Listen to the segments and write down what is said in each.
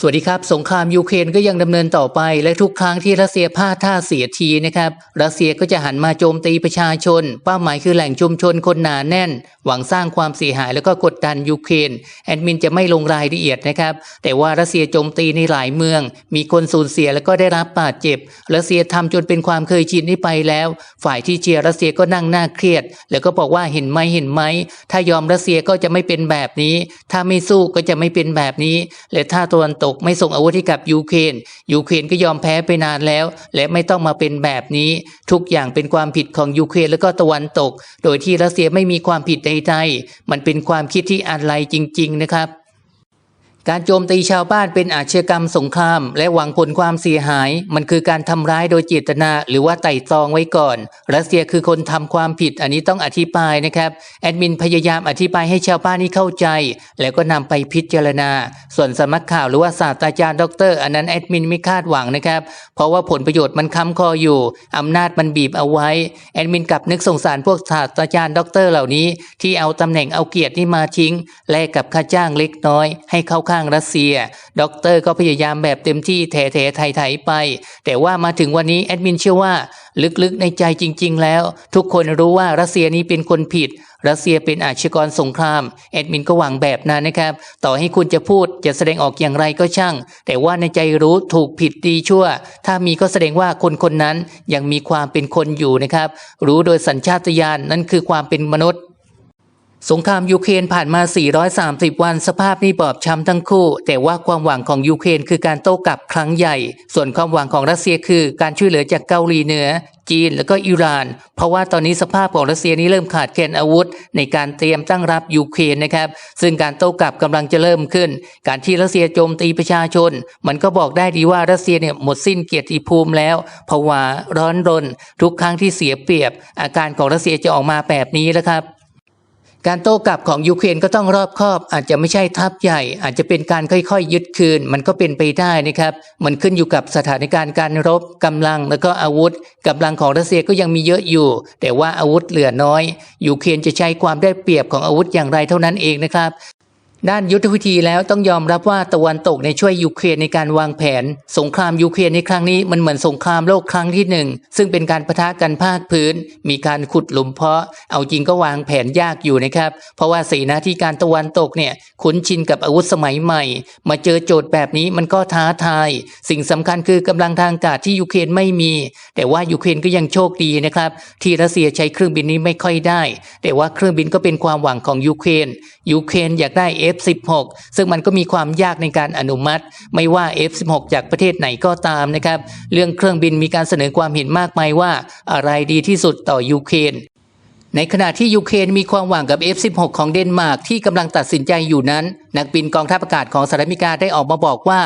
สวัสดีครับ สงครามยูเครนก็ยังดำเนินต่อไป และทุกครั้งที่รัสเซียพลาดท่าเสียทีนะครับรัสเซียก็จะหันมาโจมตีประชาชน เป้าหมายคือแหล่งชุมชนคนหนาแน่น หวังสร้างความเสียหายแล้วก็กดดันยูเครนแอดมินจะไม่ลงรายละเอียดนะครับ แต่ว่ารัสเซียโจมตีในหลายเมือง มีคนสูญเสียแล้วก็ได้รับบาดเจ็บรัสเซียทำจนเป็นความเคยชินนี้ไปแล้ว ฝ่ายที่เชียร์รัสเซียก็นั่งหน้าเครียด แล้วก็บอกว่าเห็นไหมเห็นไหมถ้ายอมรัสเซียก็จะไม่เป็นแบบนี้ ถ้าไม่สู้ก็จะไม่เป็นแบบนี้ และถ้าตะวันตกไม่ส่งอาวุธให้กับยูเครนยูเครนก็ยอมแพ้ไปนานแล้ว และไม่ต้องมาเป็นแบบนี้ ทุกอย่างเป็นความผิดของยูเครนและก็ตะวันตก โดยที่รัสเซียไม่มีความผิดใดๆมันเป็นความคิดที่อะไรจริง ๆ นะครับ การโจมตีชาวบ้านเป็นอาชญากรรมสงคราม และหวังผลความเสียหาย มันคือการทำร้ายโดยเจตนา หรือว่าไต่ตรองไว้ก่อน รัสเซียคือคนทำความผิดอันนี้ต้องอธิบายนะครับแอดมินพยายามอธิบายให้ชาวบ้านนี่เข้าใจ แล้วก็นำไปพิจารณา ส่วนสำนักข่าวหรือว่าศาสตราจารย์ด็อกเตอร์อันนั้นแอดมินไม่คาดหวังนะครับ เพราะว่าผลประโยชน์มันค้ำคออยู่อำนาจมันบีบเอาไว้แอดมินกลับนึกสงสารพวกศาสตราจารย์ด็อกเตอร์เหล่านี้ ที่เอาตำแหน่งเอาเกียรตินี่มาทิ้งแลกกับค่าจ้างเล็กน้อย ให้เข้าข้างรัสเซีย ด็อกเตอร์ก็พยายามแบบเต็มที่แถๆไถๆไป แต่ว่ามาถึงวันนี้แอดมินเชื่อว่า ลึกๆในใจจริง ๆ แล้ว ทุกคนรู้ว่ารัสเซียนี้เป็นคนผิด รัสเซียเป็นอาชญากรสงครามแอดมินก็หวังแบบนั้นนะครับ ต่อให้คุณจะพูดจะแสดงออกอย่างไรก็ช่าง แต่ว่าในใจรู้ถูกผิดดีชั่ว ถ้ามีก็แสดงว่าคนคนนั้นยังมีความเป็นคนอยู่นะครับ รู้โดยสัญชาตญาณนั่นคือความเป็นมนุษย์ สงครามยูเครนผ่านมา 430 วัน สภาพนี้บอบช้ำทั้งคู่ แต่ว่าความหวังของยูเครนคือการโต้กลับครั้งใหญ่ ส่วนความหวังของรัสเซียคือการช่วยเหลือจากเกาหลีเหนือ จีนแล้วก็อิหร่าน เพราะว่าตอนนี้สภาพของรัสเซียนี้เริ่มขาดแคลนอาวุธ ในการเตรียมตั้งรับยูเครนนะครับ ซึ่งการโต้กลับกำลังจะเริ่มขึ้น การที่รัสเซียโจมตีประชาชน มันก็บอกได้ดีว่ารัสเซียเนี่ยหมดสิ้นเกียรติภูมิแล้วภาวะร้อนรน ทุกครั้งที่เสียเปรียบ อาการของรัสเซียจะออกมาแบบนี้แล้วครับ การโต้กลับของยูเครนก็ต้องรอบคอบ อาจจะไม่ใช่ทัพใหญ่ อาจจะเป็นการค่อยๆ ยึดคืน มันก็เป็นไปได้นะครับ มันขึ้นอยู่กับสถานการณ์การรบกำลังแล้วก็อาวุธกำลังของรัสเซียก็ยังมีเยอะอยู่ แต่ว่าอาวุธเหลือน้อยยูเครนจะใช้ความได้เปรียบของอาวุธอย่างไรเท่านั้นเองนะครับ ด้านยุทธวิธีแล้วต้องยอมรับว่าตะวันตกในช่วยยูเครนในการวางแผน สงครามยูเครนในครั้งนี้มันเหมือนสงครามโลกครั้งที่หนึ่งซึ่งเป็นการประทะกันภาคพื้น มีการขุดหลุมเพาะ เอาจริงก็วางแผนยากอยู่นะครับ เพราะว่าเสนาธิการตะวันตกเนี่ยคุ้นชินกับอาวุธสมัยใหม่ มาเจอโจทย์แบบนี้มันก็ท้าทาย สิ่งสำคัญคือกำลังทางอากาศที่ยูเครนไม่มี แต่ว่ายูเครนก็ยังโชคดีนะครับที่รัสเซียใช้เครื่องบินนี้ไม่ค่อยได้ แต่ว่าเครื่องบินก็เป็นความหวังของยูเครนยูเครนอยากได้ F16 ซึ่งมันก็มีความยากในการอนุมัติ ไม่ว่า F16 จากประเทศไหนก็ตามนะครับ เรื่องเครื่องบินมีการเสนอความเห็นมากมายว่าอะไรดีที่สุดต่อยูเครนในขณะที่ยูเครนมีความหวังกับ F16 ของเดนมาร์กที่กำลังตัดสินใจอยู่นั้น นักบินกองทัพอากาศของสหรัฐอเมริกาได้ออกมาบอกว่า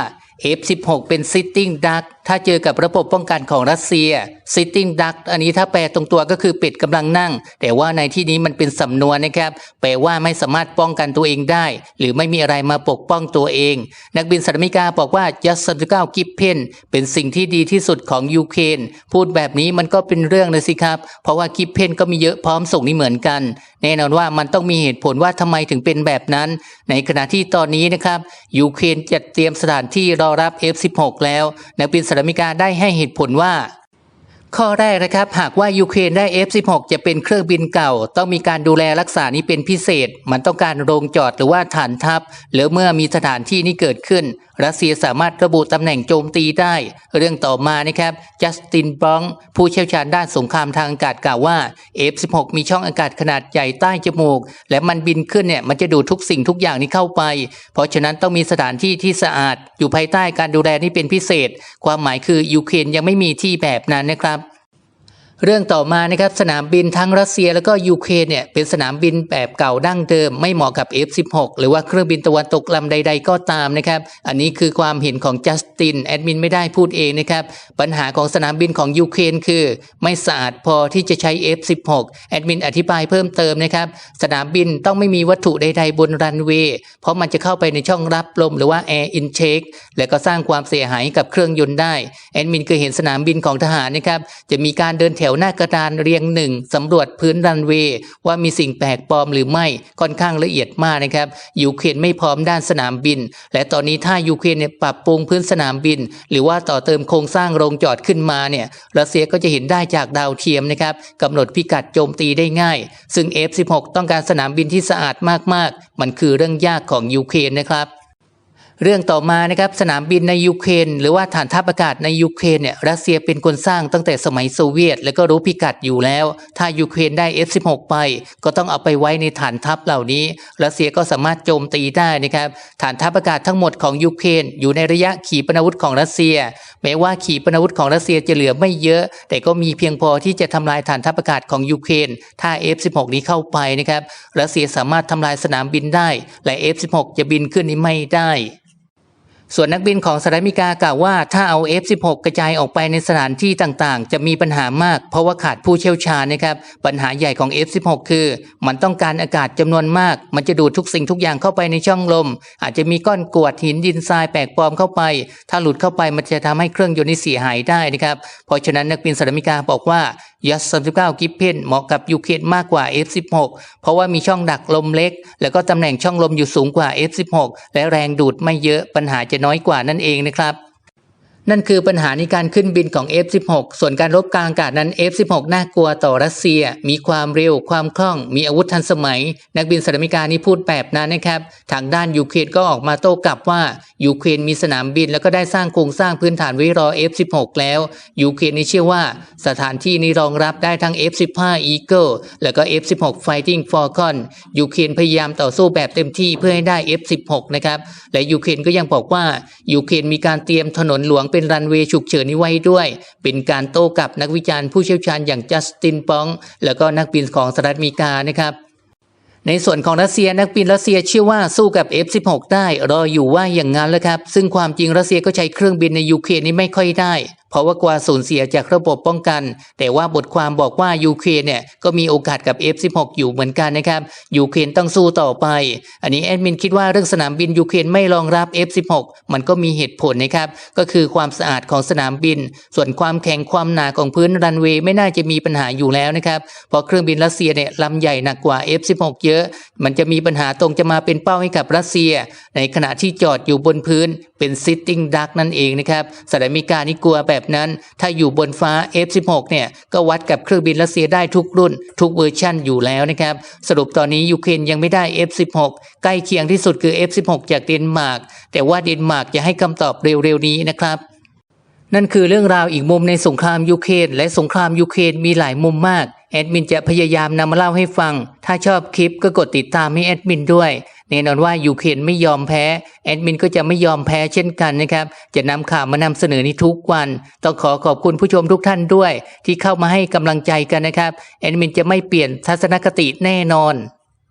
F16 เป็น sitting duck ถ้าเจอกับระบบป้องกันของรัสเซีย sitting duck อันนี้ถ้าแปลตรงตัวก็คือเป็ดกำลังนั่ง แต่ว่าในที่นี้มันเป็นสำนวนนะครับ แปลว่าไม่สามารถป้องกันตัวเองได้ หรือไม่มีอะไรมาปกป้องตัวเอง นักบินสหรัฐอเมริกาบอกว่า just 39กิฟเพนเป็นสิ่งที่ดีที่สุดของยูเครนพูดแบบนี้มันก็เป็นเรื่องเลยสิครับ เพราะว่ากิฟเพนก็มีเยอะพร้อมส่งนี่เหมือนกัน แน่นอนว่ามันต้องมีเหตุผลว่าทำไมถึงเป็นแบบนั้น ในขณะที่ตอนนี้นะครับยูเครนจัดเตรียมสถานที่รอรับ F16 แล้วนักบินสหรัฐอเมริกาได้ให้เหตุผลว่า ข้อแรกนะครับ หากว่ายูเครนได้ F16 จะเป็นเครื่องบินเก่า ต้องมีการดูแลรักษานี้เป็นพิเศษ มันต้องการโรงจอดหรือว่าฐานทัพ หรือเมื่อมีสถานที่นี้เกิดขึ้น รัสเซียสามารถระบุตำแหน่งโจมตีได้ เรื่องต่อมานะครับจัสตินบองผู้เชี่ยวชาญด้านสงครามทางอากาศกล่าวว่า F16 มีช่องอากาศขนาดใหญ่ใต้จมูก และมันบินขึ้นเนี่ยมันจะดูดทุกสิ่งทุกอย่างนี้เข้าไป เพราะฉะนั้นต้องมีสถานที่ที่สะอาด อยู่ภายใต้การดูแลนี้เป็นพิเศษ ความหมายคือยูเครนยังไม่มีที่แบบนั้นนะครับ เรื่องต่อมานะครับสนามบินทั้งรัสเซียแล้วก็ยูเครนเนี่ยเป็นสนามบินแบบเก่าดั้งเดิม ไม่เหมาะกับ F16 หรือว่าเครื่องบินตะวันตกลำใด ๆ ก็ตามนะครับ อันนี้คือความเห็นของจัสตินแอดมินไม่ได้พูดเองนะครับปัญหาของสนามบินของยูเครนคือ ไม่สะอาดพอที่จะใช้ F16 แอดมินอธิบายเพิ่มเติมนะครับสนามบินต้องไม่มีวัตถุใด ๆ บนรันเวย์เพราะมันจะเข้าไปในช่องรับลมหรือว่า Air Intake และก็สร้างความเสียหายกับเครื่องยนต์ได้แอดมินเคยเห็นสนามบินของทหารนะครับจะมีการเดินแถววหน้ากระดานเรียงหนึ่งสำรวจพื้นรันเวย์ว่ามีสิ่งแปลกปลอมหรือไม่ค่อนข้างละเอียดมากนะครับยูเครนไม่พร้อมด้านสนามบิน และตอนนี้ถ้ายูเครนเนี่ยปรับปรุงพื้นสนามบิน หรือว่าต่อเติมโครงสร้างโรงจอดขึ้นมาเนี่ยรัสเซียก็จะเห็นได้จากดาวเทียมนะครับกำหนดพิกัดโจมตีได้ง่าย ซึ่ง F16 ต้องการสนามบินที่สะอาดมากๆ มันคือเรื่องยากของยูเครนนะครับ เรื่องต่อมานะครับสนามบินในยูเครนหรือว่าฐานทัพอากาศในยูเครนเนี่ยรัสเซียเป็นคนสร้างตั้งแต่สมัยโซเวียต แล้วก็รู้พิกัดอยู่แล้ว ถ้ายูเครนได้ F16 ไป ก็ต้องเอาไปไว้ในฐานทัพเหล่านี้ รัสเซียก็สามารถโจมตีได้นะครับฐานทัพอากาศทั้งหมดของยูเครนอยู่ในระยะขีปนาวุธของรัสเซีย แม้ว่าขีปนาวุธของรัสเซียจะเหลือไม่เยอะ แต่ก็มีเพียงพอที่จะทำลายฐานทัพอากาศของยูเครนถ้า F16 นี้เข้าไปนะครับรัสเซียสามารถทำลายสนามบินได้ และ F16 จะบินขึ้นนี้ไม่ได้ ส่วนนักบินของสหรัฐอเมริกากล่าวว่าถ้าเอา F16 กระจายออกไปในสถานที่ต่างๆ จะมีปัญหามาก เพราะว่าขาดผู้เชี่ยวชาญนะครับ ปัญหาใหญ่ของ F16 คือ มันต้องการอากาศจำนวนมาก มันจะดูดทุกสิ่งทุกอย่างเข้าไปในช่องลม อาจจะมีก้อนกรวดหินดินทรายแปลกปลอมเข้าไป ถ้าหลุดเข้าไปมันจะทำให้เครื่องยนต์นี่เสียหายได้นะครับ เพราะฉะนั้นนักบินสหรัฐอเมริกาบอกว่า ยัส39กิฟเพนเหมาะกับยูเครนมากกว่า F16 เพราะว่ามีช่องดักลมเล็ก แล้วก็ตำแหน่งช่องลมอยู่สูงกว่า F16 และแรงดูดไม่เยอะปัญหาจะน้อยกว่านั่นเองนะครับ นั่นคือปัญหาในการขึ้นบินของ F16 ส่วนการรบกลางอากาศนั้น F16 น่ากลัวต่อรัสเซีย มีความเร็ว ความคล่อง มีอาวุธทันสมัย นักบินสหรัฐอเมริกานี่พูดแบบนั้นนะครับ ทางด้านยูเครนก็ออกมาโต้กลับว่ายูเครนมีสนามบินแล้วก็ได้สร้างโครงสร้างพื้นฐานไว้รอ F16 แล้วยูเครนนี่เชื่อว่าสถานที่นี้รองรับได้ทั้ง F15 Eagle แล้วก็ F16 Fighting Falcon ยูเครนพยายามต่อสู้แบบเต็มที่เพื่อให้ได้ F16 นะครับและยูเครนก็ยังบอกว่ายูเครนมีการเตรียมถนนหลวงเป็นรันเวย์ฉุกเฉินนี้ไว้ด้วย เป็นการโต้กับนักวิจารณ์ผู้เชี่ยวชาญอย่างจัสตินปอง แล้วก็นักบินของสหรัฐอเมริกานะครับในส่วนของรัสเซียนักบินรัสเซียเชื่อว่าสู้กับ F16 ได้รออยู่ว่าอย่างนั้นแล้วครับ ซึ่งความจริงรัสเซียก็ใช้เครื่องบินในยูเครนนี้ไม่ค่อยได้ เพราะว่ากว่าสูญเสียจากระบบป้องกัน แต่ว่าบทความบอกว่ายูเครนเนี่ยก็มีโอกาสกับ F16 อยู่เหมือนกันนะครับยูเครนต้องสู้ต่อไป อันนี้แอดมินคิดว่าเรื่องสนามบินยูเครนไม่รองรับ F16 มันก็มีเหตุผลนะครับก็คือความสะอาดของสนามบิน ส่วนความแข็งความหนาของพื้นรันเวย์ไม่น่าจะมีปัญหาอยู่แล้วนะครับเพราะเครื่องบินรัสเซียเนี่ยลำใหญ่หนักกว่า F16 เยอะ มันจะมีปัญหาตรงจะมาเป็นเป้าให้กับรัสเซีย ในขณะที่จอดอยู่บนพื้นเป็น sitting duck นั่นเองนะครับสหรัฐอเมริกานี่กลัวแบบนั้น ถ้าอยู่บนฟ้า F16 เนี่ยก็วัดกับเครื่องบินรัสเซียได้ทุกรุ่น ทุกเวอร์ชันอยู่แล้วนะครับ สรุปตอนนี้ยูเครนยังไม่ได้ F16 ใกล้เคียงที่สุดคือ F16 จากเดนมาร์กแต่ว่าเดนมาร์กจะให้คำตอบเร็วๆนี้นะครับนั่นคือเรื่องราวอีกมุมในสงครามยูเครนและสงครามยูเครนมีหลายมุมมาก แอดมินจะพยายามนำมาเล่าให้ฟัง ถ้าชอบคลิปก็กดติดตามให้แอดมินด้วย แน่นอนว่ายูเครนไม่ยอมแพ้แอดมินก็จะไม่ยอมแพ้เช่นกันนะครับ จะนำข่าวมานำเสนอนี้ทุกวัน ต้องขอขอบคุณผู้ชมทุกท่านด้วย ที่เข้ามาให้กำลังใจกันนะครับแอดมินจะไม่เปลี่ยนทัศนคติแน่นอน